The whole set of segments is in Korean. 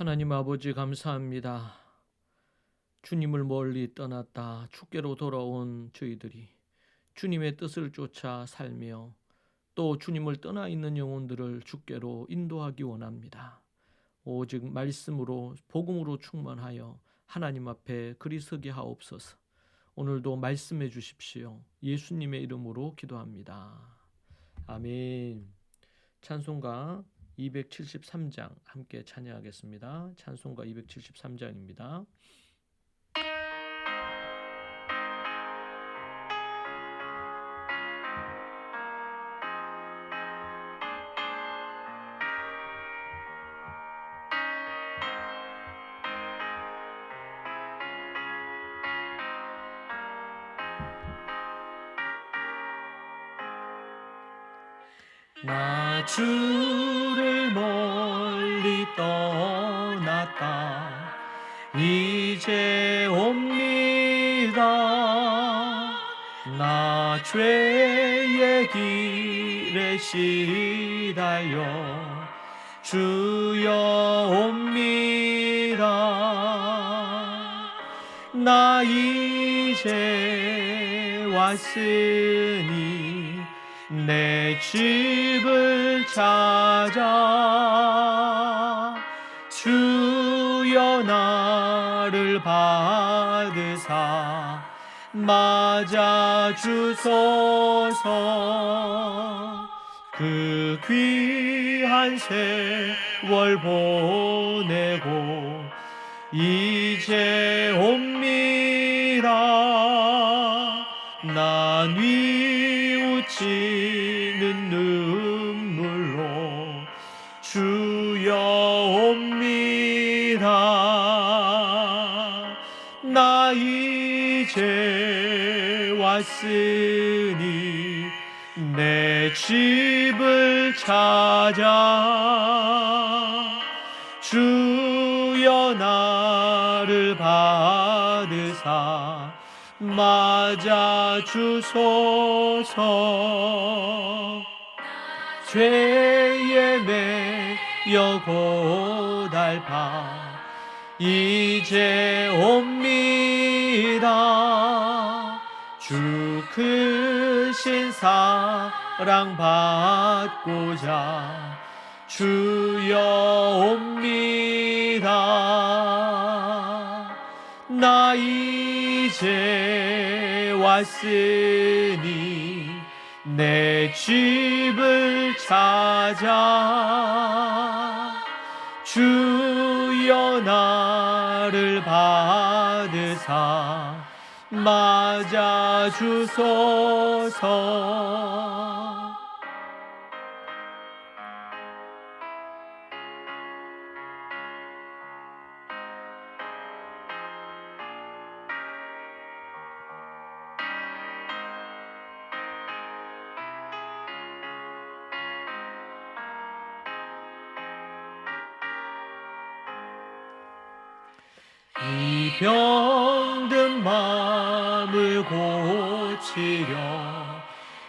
하나님 아버지 감사합니다. 주님을 멀리 떠났다 축계로 돌아온 저희들이 주님의 뜻을 쫓아 살며 또 주님을 떠나 있는 영혼들을 주께로 인도하기 원합니다. 오직 말씀으로 복음으로 충만하여 하나님 앞에 그리 서게 하옵소서. 오늘도 말씀해 주십시오. 예수님의 이름으로 기도합니다. 아멘. 찬송가 273장 함께 찬양하겠습니다. 찬송가 273장입니다. 나 주를 멀리 떠났다. 이제 옵니다. 나 죄의 길에 시달려 주여 옵니다. 나 이제 왔으니 내 집을 찾아 주여 나를 받으사 맞아 주소서. 그 귀한 세월 보내고 이제 옵니다. 난뉘 나 이제 왔으니 내 집을 찾아 주여 나를 받으사 맞아 주소서. 죄에 매여 고달파 이제 옵 사랑 받고자 주여 옵니다. 나 이제 왔으니 내 집을 찾아 주여 나를 받으사 맞아 주소서. 이 병든 마음을 고치려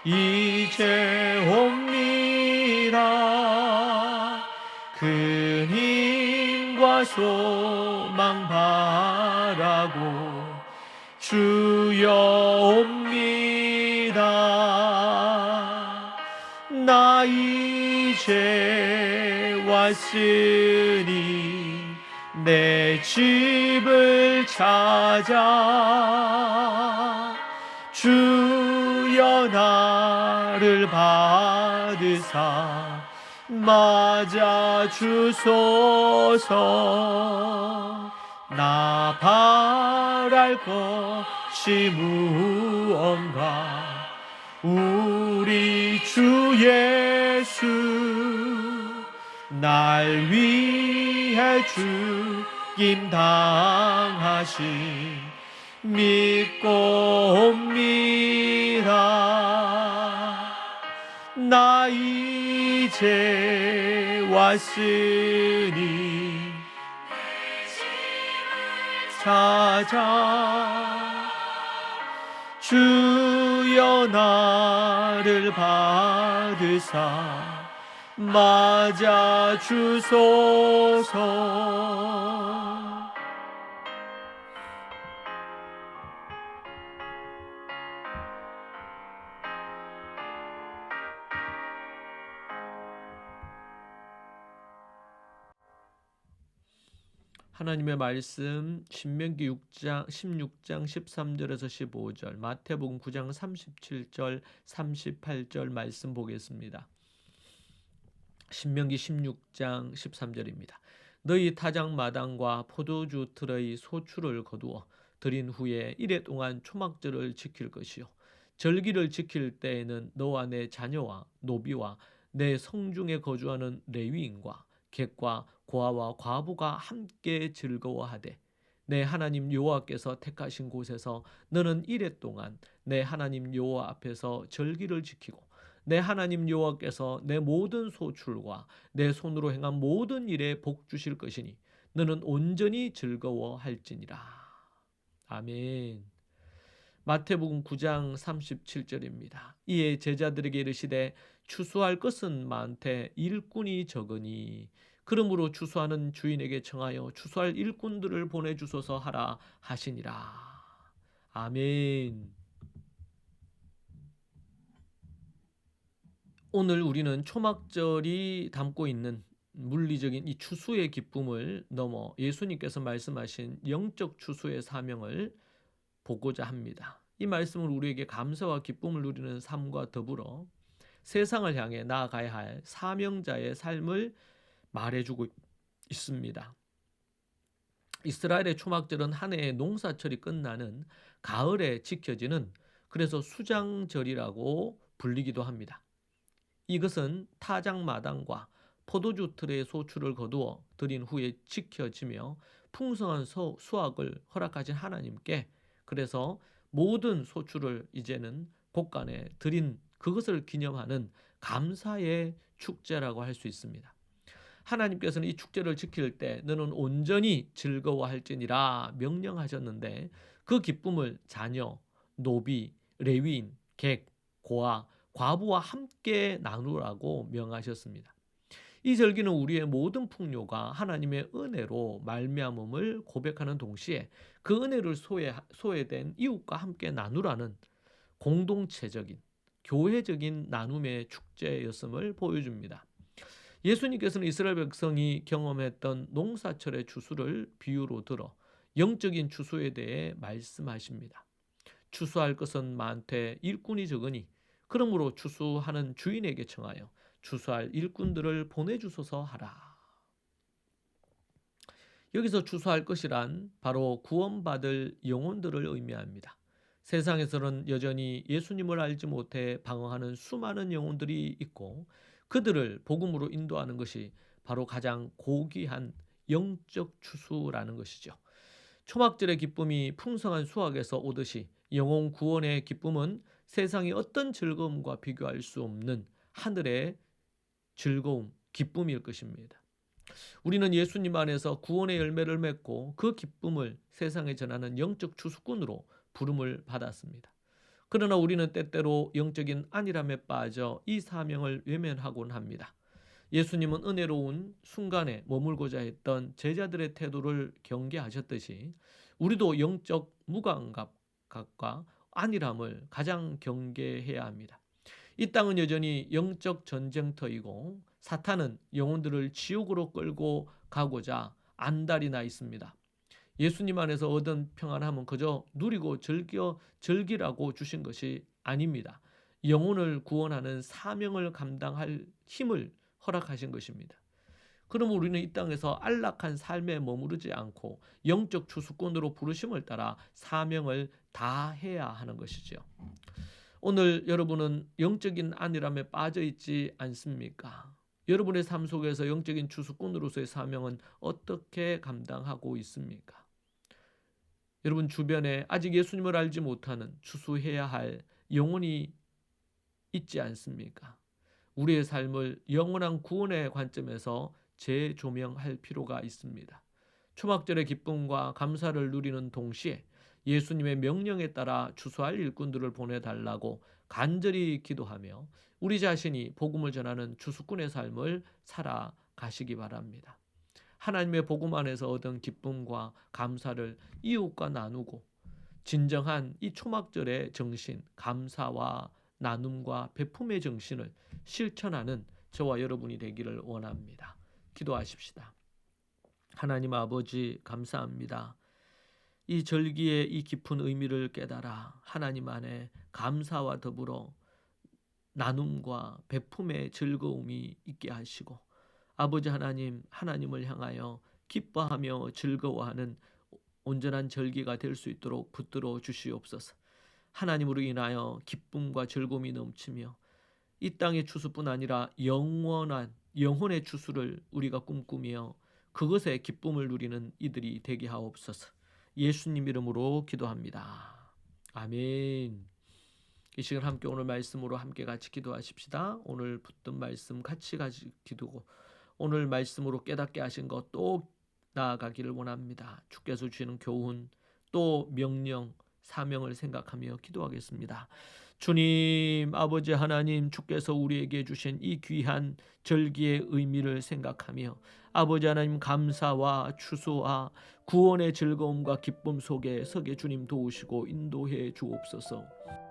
이제 옵니다. 큰 힘과 소망 바라고 주여 옵니다. 나 이제 왔으니 내 집을 찾아 나를 받으사 맞아 주소서. 나 바랄 것이 무언가 우리 주 예수 날 위해 죽임 당하신 믿고 옵니다 나 이제 왔으니 찾아 주여 나를 받으사 맞아 주소서 하나님의 말씀 신명기 6장 16장 13절에서 15절 마태복음 9장 37절 38절 말씀 보겠습니다. 신명기 16장 13절입니다. 너희 타작 마당과 포도주 틀의 소출을 거두어 들인 후에 이래 동안 초막절을 지킬 것이요 절기를 지킬 때에는 너와 내 자녀와 노비와 내 성중에 거주하는 레위인과 객과 고아와 과부가 함께 즐거워하되 내 하나님 여호와께서 택하신 곳에서 너는 이래 동안 내 하나님 여호와 앞에서 절기를 지키고 내 하나님 여호와께서 내 모든 소출과 내 손으로 행한 모든 일에 복 주실 것이니 너는 온전히 즐거워할지니라. 아멘. 마태복음 9장 37절입니다. 이에 제자들에게 이르시되 추수할 것은 많되 일꾼이 적으니 그러므로 추수하는 주인에게 청하여 추수할 일꾼들을 보내 주소서 하라 하시니라. 아멘. 오늘 우리는 초막절이 담고 있는 물리적인 이 추수의 기쁨을 넘어 예수님께서 말씀하신 영적 추수의 사명을 보고자 합니다. 이 말씀을 우리에게 감사와 기쁨을 누리는 삶과 더불어 세상을 향해 나아가야 할 사명자의 삶을 말해주고 있습니다. 이스라엘의 초막절은 한 해의 농사철이 끝나는 가을에 지켜지는 그래서 수장절이라고 불리기도 합니다. 이것은 타작 마당과 포도주 틀의 소출을 거두어 드린 후에 지켜지며 풍성한 수확을 허락하신 하나님께 그래서 모든 소출을 이제는 곳간에 드린 그것을 기념하는 감사의 축제라고 할 수 있습니다. 하나님께서는 이 축제를 지킬 때 너는 온전히 즐거워할지니라 명령하셨는데 그 기쁨을 자녀, 노비, 레위인, 객, 고아, 과부와 함께 나누라고 명하셨습니다. 이 절기는 우리의 모든 풍요가 하나님의 은혜로 말미암음을 고백하는 동시에 그 은혜를 소외, 소외된 이웃과 함께 나누라는 공동체적인 교회적인 나눔의 축제였음을 보여줍니다. 예수님께서는 이스라엘 백성이 경험했던 농사철의 추수를 비유로 들어 영적인 추수에 대해 말씀하십니다. 추수할 것은 많되 일꾼이 적으니 그러므로 추수하는 주인에게 청하여 추수할 일꾼들을 보내주소서 하라. 여기서 추수할 것이란 바로 구원받을 영혼들을 의미합니다. 세상에서는 여전히 예수님을 알지 못해 방황하는 수많은 영혼들이 있고 그들을 복음으로 인도하는 것이 바로 가장 고귀한 영적 추수라는 것이죠. 초막절의 기쁨이 풍성한 수확에서 오듯이 영혼 구원의 기쁨은 세상의 어떤 즐거움과 비교할 수 없는 하늘의 즐거움, 기쁨일 것입니다. 우리는 예수님 안에서 구원의 열매를 맺고 그 기쁨을 세상에 전하는 영적 추수꾼으로 부름을 받았습니다. 그러나 우리는 때때로 영적인 안일함에 빠져 이 사명을 외면하곤 합니다. 예수님은 은혜로운 순간에 머물고자 했던 제자들의 태도를 경계하셨듯이 우리도 영적 무감각과 안일함을 가장 경계해야 합니다. 이 땅은 여전히 영적 전쟁터이고 사탄은 영혼들을 지옥으로 끌고 가고자 안달이 나 있습니다. 예수님 안에서 얻은 평안함은 그저 누리고 즐겨 즐기라고 주신 것이 아닙니다. 영혼을 구원하는 사명을 감당할 힘을 허락하신 것입니다. 그럼 우리는 이 땅에서 안락한 삶에 머무르지 않고 영적 추수꾼으로 부르심을 따라 사명을 다 해야 하는 것이죠. 오늘 여러분은 영적인 안일함에 빠져 있지 않습니까? 여러분의 삶 속에서 영적인 추수꾼으로서의 사명은 어떻게 감당하고 있습니까? 여러분 주변에 아직 예수님을 알지 못하는 추수해야 할 영혼이 있지 않습니까? 우리의 삶을 영원한 구원의 관점에서 재조명할 필요가 있습니다. 초막절의 기쁨과 감사를 누리는 동시에 예수님의 명령에 따라 추수할 일꾼들을 보내달라고 간절히 기도하며 우리 자신이 복음을 전하는 추수꾼의 삶을 살아가시기 바랍니다. 하나님의 복음 안에서 얻은 기쁨과 감사를 이웃과 나누고 진정한 이 초막절의 정신, 감사와 나눔과 베품의 정신을 실천하는 저와 여러분이 되기를 원합니다. 기도하십시다. 하나님 아버지 감사합니다. 이 절기의 이 깊은 의미를 깨달아 하나님 안에 감사와 더불어 나눔과 베품의 즐거움이 있게 하시고 아버지 하나님 하나님을 향하여 기뻐하며 즐거워하는 온전한 절기가 될 수 있도록 붙들어 주시옵소서. 하나님으로 인하여 기쁨과 즐거움이 넘치며 이 땅의 추수뿐 아니라 영원한 영혼의 추수를 우리가 꿈꾸며 그것에 기쁨을 누리는 이들이 되게 하옵소서. 예수님 이름으로 기도합니다. 아멘. 이 시간 함께 오늘 말씀으로 함께 같이 기도하십시다. 오늘 붙든 말씀 같이 같이 기도고 오늘 말씀으로 깨닫게 하신 것 또 나아가기를 원합니다. 주께서 주시는 교훈 또 명령 사명을 생각하며 기도하겠습니다. 주님 아버지 하나님 주께서 우리에게 주신 이 귀한 절기의 의미를 생각하며 아버지 하나님 감사와 추수와 구원의 즐거움과 기쁨 속에 서게 주님 도우시고 인도해 주옵소서.